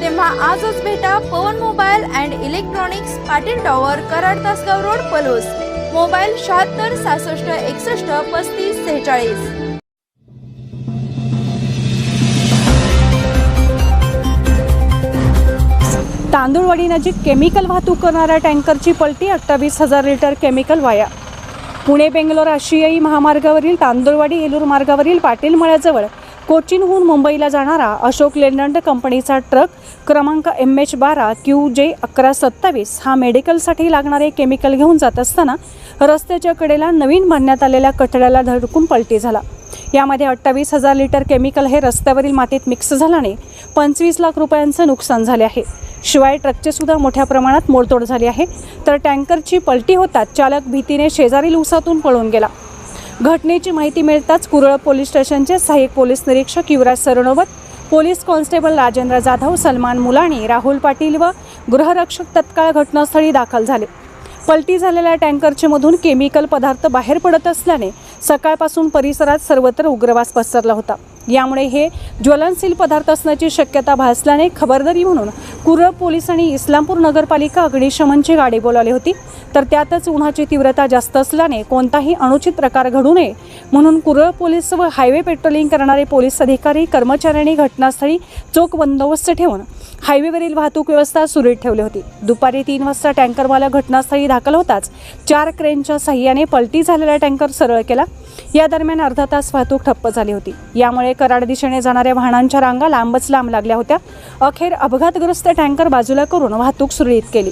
तेव्हा आजच भेटा Pawan mobile and electronics Patil tower Karad Tasgaon road Palus. Mobile शहात्तर सहासष्ट एकसष्ट पस्तीस सेहेचाळीस. तांदूळवाडी नजीक केमिकल वाहतूक करणाऱ्या टँकरची पलटी अठ्ठावीस हजार लिटर केमिकल वाया. पुणे बेंगलोर आशियाई महामार्गावरील तांदूळवाडी येलूर मार्गावरील पाटील मळ्याजवळ कोचीनहून मुंबईला जाणारा अशोक लेलंड कंपनीचा ट्रक क्रमांक एम एच बारा क्यू जे अकरा सत्तावीस हा मेडिकलसाठी लागणारे केमिकल घेऊन जात असताना रस्त्याच्या कडेला नवीन बांधण्यात आलेल्या कठड्याला धडकून पलटी झाला. यामध्ये अठ्ठावीस हजार लिटर केमिकल हे रस्त्यावरील मातीत मिक्स झाल्याने पंचवीस लाख रुपयांचं नुकसान झाले आहे. शिवाय ट्रकचे सुद्धा मोठ्या प्रमाणात मोडतोड झाली आहे. तर टँकरची पलटी होतात चालक भीतीने शेजारील उसातून पळून गेला. घटनेची माहिती मिळताच कुरळ पोलीस स्टेशनचे सहाय्यक पोलीस निरीक्षक युवराज सरणोवत पोलीस कॉन्स्टेबल राजेंद्र जाधव सलमान मुलाणी राहुल पाटील व गृहरक्षक तत्काळ घटनास्थळी दाखल झाले. पलटी झालेल्या टँकरचे मधून केमिकल पदार्थ बाहेर पडत असल्याने सकाळपासून परिसरात सर्वत्र उग्रवास पसरला होता. यामुळे हे ज्वलनशील पदार्थ असण्याची शक्यता भासल्याने खबरदारी म्हणून कुरळ पोलीस आणि इस्लामपूर नगरपालिका अग्निशमनची गाडी बोलावली होती. तर त्यातच उन्हाची तीव्रता जास्त असल्याने कोणताही अनुचित प्रकार घडू नये म्हणून कुरळ पोलीस व हायवे पेट्रोलिंग करणारे पोलीस अधिकारी कर्मचाऱ्यांनी घटनास्थळी चोख बंदोबस्त ठेवून हायवेवरील वाहतूक व्यवस्था सुरळीत ठेवली होती. दुपारी तीन वाजता टँकरवाला घटनास्थळी दाखल होताच चार क्रेनच्या सहाय्याने पलटी झालेला टँकर सरळ केला. या दरम्यान अर्धा तास वाहतूक ठप्प झाली होती. यामुळे कराड दिशेने जाणाऱ्या वाहनांच्या रांगा लांबच लांब लागल्या होत्या. अखेर अपघातग्रस्त टँकर बाजूला करून वाहतूक सुरळीत केली.